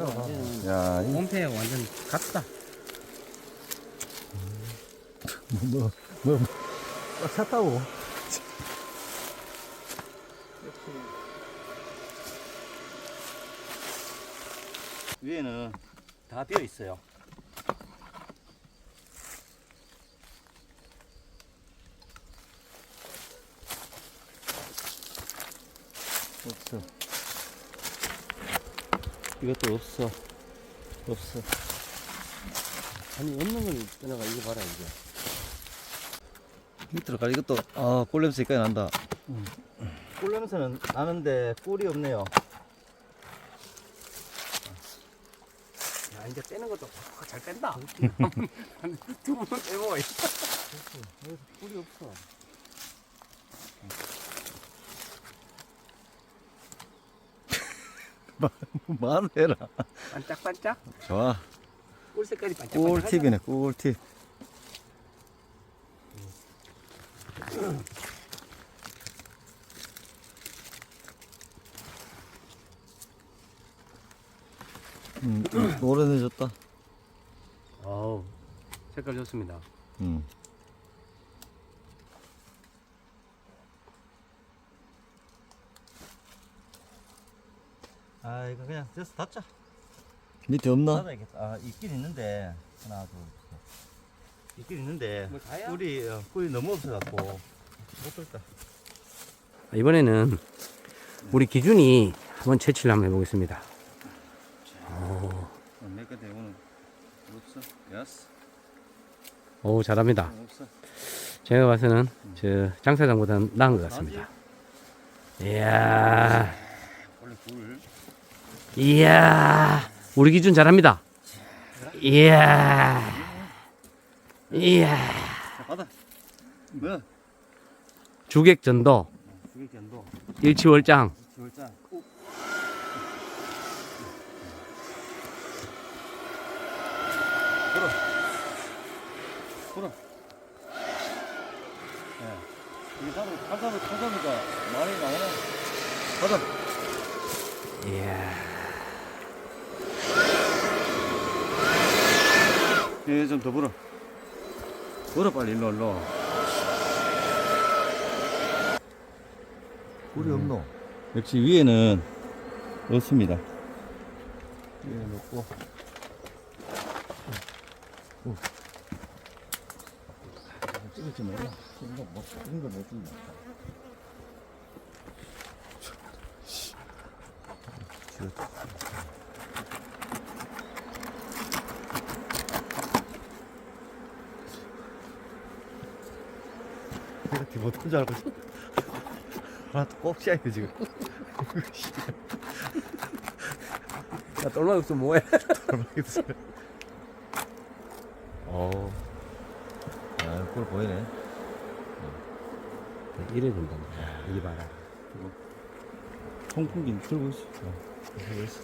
이거 완전 야, 이, 홈페 완전 갔다. 뭐, 뭐, 뭐, 꽉 찼다고. 위에는 다 비어 있어요. 없어. 이것도 없어. 없어. 아니 없는 걸 떠나가 이거 봐라 이게. 밑으로 가, 이것도, 아, 꼴냄새 까지 난다. 꿀 냄새는 나는데 꿀이 없네요. 야 이제 떼는 것도 아, 잘 뺀다. 두 번 빼먹어. 꿀이 없어. 말을 해라. 반짝반짝. 좋아. 꿀 색깔이 반짝반짝. 꿀팁이네, 꿀팁. 음, 오래돼졌다. 어우 색깔 좋습니다. 음. 아 이거 그냥 져서 닫자. 밑에 없나? 닫아야겠다. 아 있긴 있는데 하나 둘 셋. 있긴 있는데 뭐 다야? 꿀이 어, 꿀이 너무 없어갖고 못 뚫다. 이번에는 우리 기준이 한번 채취를 한번 해보겠습니다. 없어. 야스. 오 잘합니다. 없어. 제가 봐서는 저 장사장보다는 나은 것 같습니다. 이야. 이야, 우리 기준 잘합니다. 이야, 이야? 주객전도 일치월장. 지월장. 불어. 불어. 예. 좀 더 불어. 불어, 빨리, 일로, 일로. 꿀이 없노? 역시 위에는 없습니다. 위에 놓고. 오. 찍을지 몰라. 찍은 거 못, 찍은 거못 찍는다. 이렇게 못한 줄 알고. 하나 꼭 씌야 돼, 지금. 야, 똘마 없으면 뭐해? 모르겠어요. 어. 아, 꿀 보이네. 이래 된다. 이 봐라. 통풍기 들고 있어. 어, 들고 있어.